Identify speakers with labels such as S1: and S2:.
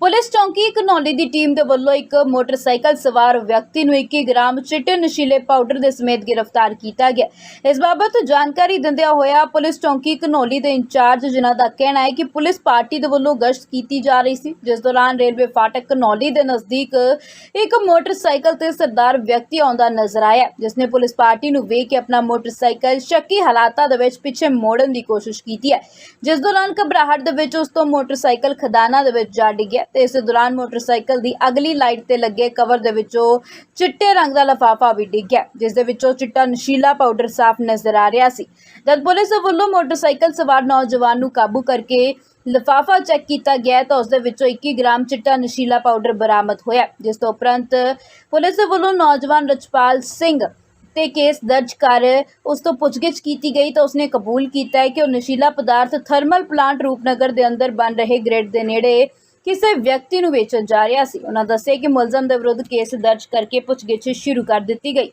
S1: Police ਚੌਂਕੀ ਘਨੌਲੀ ਦੀ team ਦੇ ਵੱਲੋਂ ਇੱਕ ਮੋਟਰਸਾਈਕਲ ਸਵਾਰ ਵਿਅਕਤੀ ਨੂੰ 21 ਗ੍ਰਾਮ ਚਿੱਟੇ ਨਸ਼ੀਲੇ ਪਾਊਡਰ ਦੇ ਸਮੇਤ ਗ੍ਰਿਫਤਾਰ ਕੀਤਾ ਗਿਆ। ਇਸ ਬਾਬਤ ਜਾਣਕਾਰੀ ਦਿੰਦਿਆਂ ਹੋਇਆ ਪੁਲਿਸ ਚੌਂਕੀ ਘਨੌਲੀ ਦੇ ਇੰਚਾਰਜ, ਜਿਨ੍ਹਾਂ ਦਾ ਕਹਿਣਾ ਹੈ ਕਿ ਪੁਲਿਸ ਪਾਰਟੀ ਦੇ ਵੱਲੋਂ ਗਸ਼ਤ ਕੀਤੀ ਜਾ ਰਹੀ ਸੀ, ਜਿਸ ਦੌਰਾਨ ਰੇਲਵੇ ਫਾਟਕ ਘਨੌਲੀ ਦੇ ਨਜ਼ਦੀਕ ਇੱਕ ਮੋਟਰਸਾਈਕਲ ਤੇ ਸਰਦਾਰ ਵਿਅਕਤੀ ਆਉਂਦਾ ਨਜ਼ਰ ਆਇਆ, ਜਿਸ ਨੇ ਪੁਲਿਸ ਪਾਰਟੀ ਨੂੰ ਵੇਖ ਕੇ ਆਪਣਾ ਮੋਟਰਸਾਈਕਲ ਸ਼ੱਕੀ ਹਾਲਾਤਾਂ ਦੇ ਵਿੱਚ ਪਿੱਛੇ ਮੋੜਨ ਦੀ ਕੋਸ਼ਿਸ਼ ਕੀਤੀ ਹੈ। ਜਿਸ ਦੌਰਾਨ ਘਬਰਾਹਟ ਦੇ ਵਿੱਚ ਉਸ ਤੋਂ ਮੋਟਰਸਾਈਕਲ ਖਦਾਨਾ ਦੇ ਵਿੱਚ ਜਾ ਡਿੱਗਿਆ। ਤੇ ਇਸ ਦੌਰਾਨ ਮੋਟਰਸਾਈਕਲ ਦੀ ਅਗਲੀ ਲਾਈਟ ਤੇ ਲੱਗੇ ਕਵਰ ਦੇ ਵਿੱਚੋਂ ਚਿੱਟੇ ਰੰਗ ਦਾ ਲਫਾਫਾ ਵੀ ਡਿੱਗਿਆ ਜਿਸ ਦੇ ਵਿੱਚੋਂ ਚਿੱਟਾ ਨਸ਼ੀਲਾ ਪਾਊਡਰ ਸਾਫ਼ ਨਜ਼ਰ ਆ ਰਿਹਾ ਸੀ। ਜਦ ਪੁਲਿਸ ਵੱਲੋਂ ਮੋਟਰਸਾਈਕਲ ਸਵਾਰ ਨੌਜਵਾਨ ਨੂੰ ਕਾਬੂ ਕਰਕੇ ਲਿਫਾਫਾ ਚੈੱਕ ਕੀਤਾ ਗਿਆ ਤਾਂ ਉਸ ਦੇ ਵਿੱਚੋਂ 21 ਗ੍ਰਾਮ ਚਿੱਟਾ ਨਸ਼ੀਲਾ ਪਾਊਡਰ ਬਰਾਮਦ ਹੋਇਆ, ਜਿਸ ਤੋਂ ਉਪਰੰਤ ਪੁਲਿਸ ਵੱਲੋਂ ਨੌਜਵਾਨ ਰਚਪਾਲ ਸਿੰਘ ਤੇ ਕੇਸ ਦਰਜ ਕਰ ਉਸ ਤੋਂ ਪੁੱਛਗਿੱਛ ਕੀਤੀ ਗਈ ਤਾਂ ਉਸਨੇ ਕਬੂਲ ਕੀਤਾ ਹੈ ਕਿ ਉਹ ਨਸ਼ੀਲਾ ਪਦਾਰਥ ਥਰਮਲ ਪਲਾਂਟ ਰੂਪਨਗਰ ਦੇ ਅੰਦਰ ਬਣ ਰਹੇ ਗ੍ਰਿਡ ਦੇ ਨੇੜੇ ਕਿਸੇ ਵਿਅਕਤੀ ਨੂੰ ਵੇਚਣ ਜਾ ਰਿਹਾ ਸੀ। ਉਹਨਾਂ ਦੱਸਿਆ ਕਿ ਮੁਲਜ਼ਮ ਦੇ ਵਿਰੁੱਧ ਕੇਸ ਦਰਜ ਕਰਕੇ ਪੁੱਛਗਿੱਛ ਸ਼ੁਰੂ ਕਰ ਦਿੱਤੀ ਗਈ।